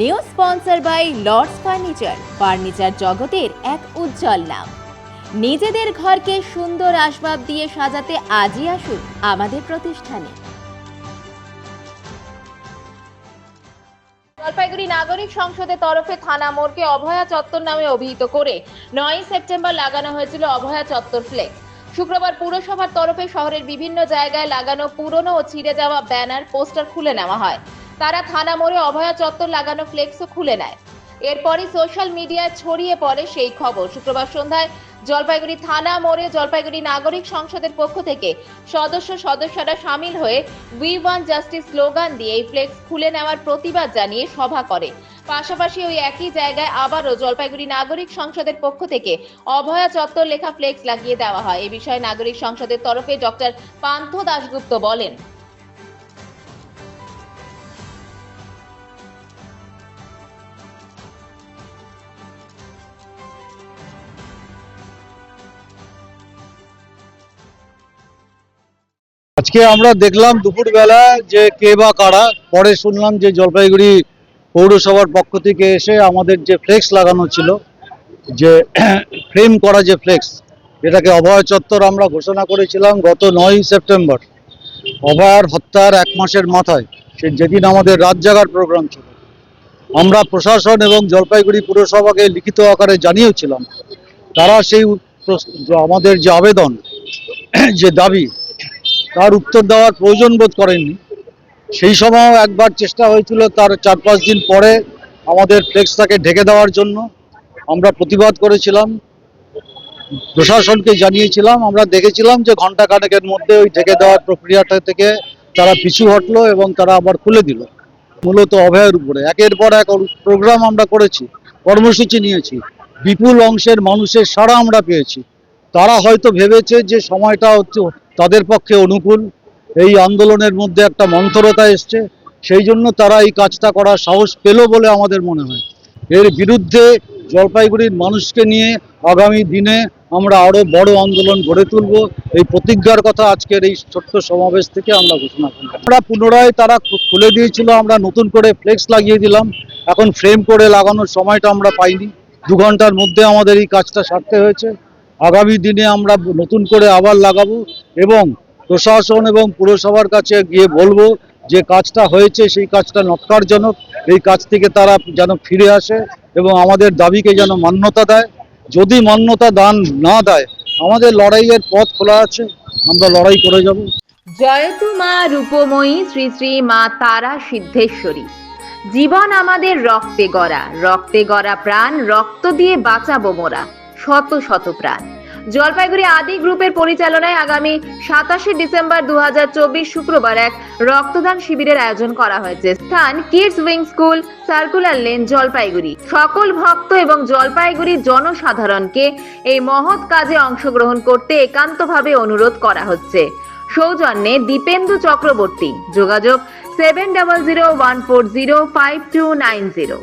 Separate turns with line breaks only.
New sponsor by Lords furniture. Furniture জগতের এক উজ্জ্বল নাম। নিজেদের ঘরকে সুন্দর আসবাব দিয়ে সাজাতে আজই আসুন আমাদের প্রতিষ্ঠানে। জলপাইগুড়ি নাগরিক সংসদের তরফে থানা মোড়কে অভয়া চত্বর নামে অভিহিত করে নয় সেপ্টেম্বর লাগানো হয়েছিল অভয়া চত্বর ফ্লেক্স শুক্রবার পুরসভার তরফে শহরের বিভিন্ন জায়গায় লাগানো পুরনো ও ছিঁড়ে যাওয়া ব্যানার, পোস্টার খুলে নেওয়া হয়। তারা থানা মোড়ে অভয়া চত্বর লাগানো ফ্লেক্সও খুলে নেয়। এরপরই সোশ্যাল মিডিয়ায় ছড়িয়ে পড়ে সেই খবর। শুক্রবার সন্ধ্যায় জলপাইগুড়ি থানা মোড়ে জলপাইগুড়ি নাগরিক সংসদের পক্ষ থেকে সদস্য সদস্যরা সামিল হয়ে উই ওয়ান জাস্টিস স্লোগান দিয়ে এই ফ্লেক্স খুলে নেওয়ার প্রতিবাদ জানিয়ে সভা করে। পাশাপাশি ওই একই জায়গায় আবারও জলপাইগুড়ি নাগরিক সংসদের পক্ষ থেকে অভয়া চত্বর লেখা ফ্লেক্স লাগিয়ে দেওয়া হয়। এ বিষয়ে নাগরিক সংসদের তরফে ডক্টর পান্থ দাশগুপ্ত বলেন।
আজকে আমরা দেখলাম দুপুরবেলা যে কে বা কারা, পরে শুনলাম যে জলপাইগুড়ি পৌরসভার পক্ষ থেকে এসে আমাদের যে ফ্লেক্স লাগানো ছিল, যে ফ্রেম করা যে ফ্লেক্স, এটাকে অভয় চত্বর আমরা ঘোষণা করেছিলাম গত নয়ই সেপ্টেম্বর। অভয়ার হত্যার এক মাসের মাথায়, সে যেদিন আমাদের রাত জাগার প্রোগ্রাম ছিল। আমরা প্রশাসন এবং জলপাইগুড়ি পুরসভাকে লিখিত আকারে জানিয়েছিলাম, তারা সেই আমাদের যে আবেদন, যে দাবি তার উত্তর দেওয়ার প্রয়োজন বোধ করেননি। সেই সময়ও একবার চেষ্টা হয়েছিল তার চার পাঁচ দিন পরে আমাদের ফ্লেক্সটাকে ঢেকে দেওয়ার জন্য। আমরা প্রতিবাদ করেছিলাম, প্রশাসনকে জানিয়েছিলাম, আমরা দেখেছিলাম যে ঘণ্টা খানেকের মধ্যে ওই ঢেকে দেওয়ার প্রক্রিয়াটা থেকে তারা পিছু হটলো এবং তারা আবার খুলে দিল। মূলত অভয়ের উপরে। একের পর এক প্রোগ্রাম আমরা করেছি, কর্মসূচি নিয়েছি। বিপুল অংশের মানুষের সাড়া আমরা পেয়েছি। তারা হয়তো ভেবেছে যে সময়টা হচ্ছে তাদের পক্ষে অনুকূল। এই আন্দোলনের মধ্যে একটা মন্থরতা এসছে। সেই জন্য তারা এই কাজটা করার সাহস পেল বলে আমাদের মনে হয়। এর বিরুদ্ধে জলপাইগুড়ির মানুষকে নিয়ে আগামী দিনে আমরা আরও বড় আন্দোলন গড়ে তুলব। এই প্রতিজ্ঞার কথা আজকের এই ছোট্ট সমাবেশ থেকে আমরা ঘোষণা করলাম। আমরা পুনরায় তারা খুলে দিয়েছিল। আমরা নতুন করে ফ্লেক্স লাগিয়ে দিলাম। এখন ফ্রেম করে লাগানোর সময়টা আমরা পাইনি। দু ঘণ্টার মধ্যে আমাদের এই কাজটা সারতে হয়েছে। আগামী দিনে আমরা নতুন করে আবার লাগাবো। এবং প্রশাসন এবং পুরসভার কাছে গিয়ে বলব যে কাজটা হয়েছে, সেই কাজটা নৎকারজনক এই কাজ থেকে তারা যেন ফিরে আসে এবং আমাদের দাবিকে যেন মান্যতা দেয়। যদি মান্যতা দান না দেয়, আমাদের লড়াইয়ের পথ খোলা আছে, আমরা লড়াই করে যাব।
জয়তু মা রূপময়ী, শ্রী শ্রী মা তারা সিদ্ধেশ্বরী। জীবন আমাদের রক্তে গড়া রক্তে গড়া প্রাণ, রক্ত দিয়ে বাঁচাবো মোরা, শত শত প্রাণ। জলপাইগুড়ি আদি গ্রুপের পরিচালনায় আগামী সাতাশে ডিসেম্বর দু হাজার চব্বিশ শুক্রবার এক রক্তদান শিবিরের আয়োজন করা হয়েছে। স্থান kids wing school circular lane Jalpaiguri. সকল ভক্ত এবং জলপাইগুড়ির জনসাধারণকে এই মহৎ কাজে অংশগ্রহণ করতে একান্তভাবে অনুরোধ করা হচ্ছে। সৌজন্যে দীপেন্দু চক্রবর্তী। যোগাযোগ seven double zero one four zero five two nine zero